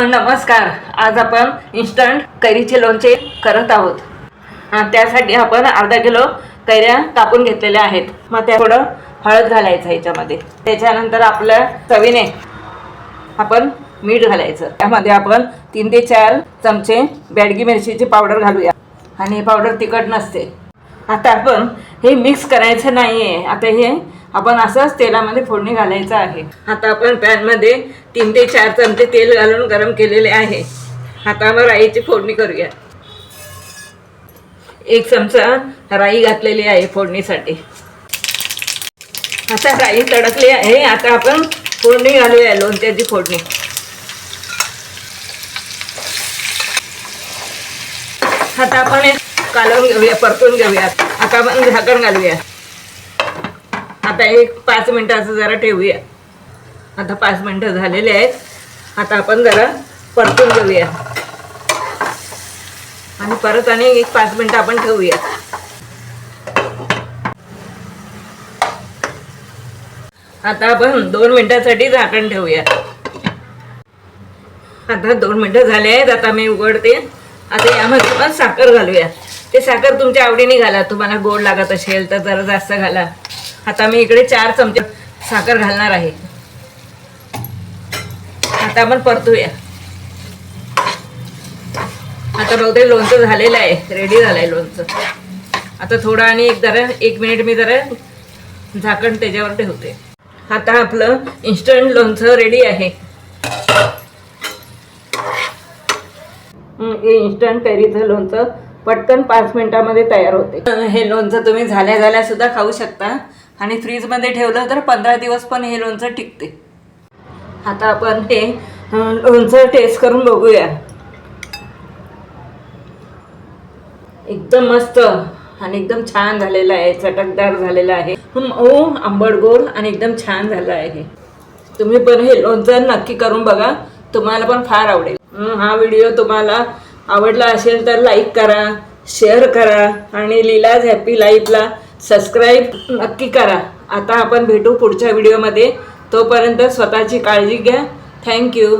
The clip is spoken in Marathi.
नमस्कार. आज आपण इन्स्टंट कैरीचे लोणचे करत आहोत. त्यासाठी आपण अर्धा किलो कैऱ्या कापून घेतलेल्या आहेत. मग त्या थोडं हळद घालायचं याच्यामध्ये. त्याच्यानंतर आपल्या चवीने आपण मीठ घालायचं. त्यामध्ये आपण तीन ते चार चमचे बॅडगी मिरचीची पावडर घालूया. आणि हे पावडर तिखट नसते. आता आपण हे मिक्स करायचं नाही आहे आता हे आपण असंच तेलामध्ये फोडणी घालायचं आहे. आता आपण पॅनमध्ये तीन ते चार चमचे तेल घालून गरम केलेले आहे. आता राईची फोडणी करूया एक चमचा राई घातलेली आहे फोडणीसाठी. आता राई तडकली आहे. आता आपण फोडणी घालूया लोणच्याची फोडणी. आता आपण कालवून घेऊया परतून घेऊया आता आपण झाकण घालूया आता एक पाच मिनटाचं जरा ठेवूया. आता पाच मिनटं झालेले आहेत. आता आपण जरा परतून घेऊया. आणि परत आणि एक पाच मिनटं आपण ठेवूया. आता आपण दोन मिनटासाठी झाकण ठेवूया. आता दोन मिनटं झाले आहेत. आता मी उघडते. आता यामध्ये पण साखर घालूया. ते साखर तुमच्या आवडीने घाला. तुम्हाला गोड लागत असेल तर जरा जास्त घाला. आता मी इकडे चार चमचे साखर घालणार आहे. आता आपण परतूया. आता बहुतेक लोणचं झालेलं आहे रेडी झालं आहे लोणचं. आता थोडं आणि एक जरा एक मिनिट मी जरा झाकण त्याच्यावर ठेवते. आता आपलं इन्स्टंट लोणचं रेडी आहे. हे इन्स्टंट कैरीचं लोणचं पटकन पाच मिनिटामध्ये तयार होते. हे लोणचं तुम्ही झाल्या झाल्या सुद्धा खाऊ शकता. आणि फ्रीजमध्ये ठेवलं तर पंधरा दिवस पण हे लोणचं टिकते. आता आपण हे लोणचं टेस्ट करून बघूया. एकदम मस्त आणि एकदम छान झालेलं आहे चटकदार झालेलं आहे. ओ आंबट गोड आणि एकदम छान झालं आहे. तुम्ही पण हे लोणचं नक्की करून बघा तुम्हाला पण फार आवडेल. हा व्हिडिओ तुम्हाला आवडला असेल तर लाईक करा शेअर करा आणि लीलाज हॅपी लाईफला सबस्क्राईब नक्की करा. आता आपण भेटू पुढच्या व्हिडिओमध्ये तोपर्यंत स्वतःची काळजी घ्या. थँक्यू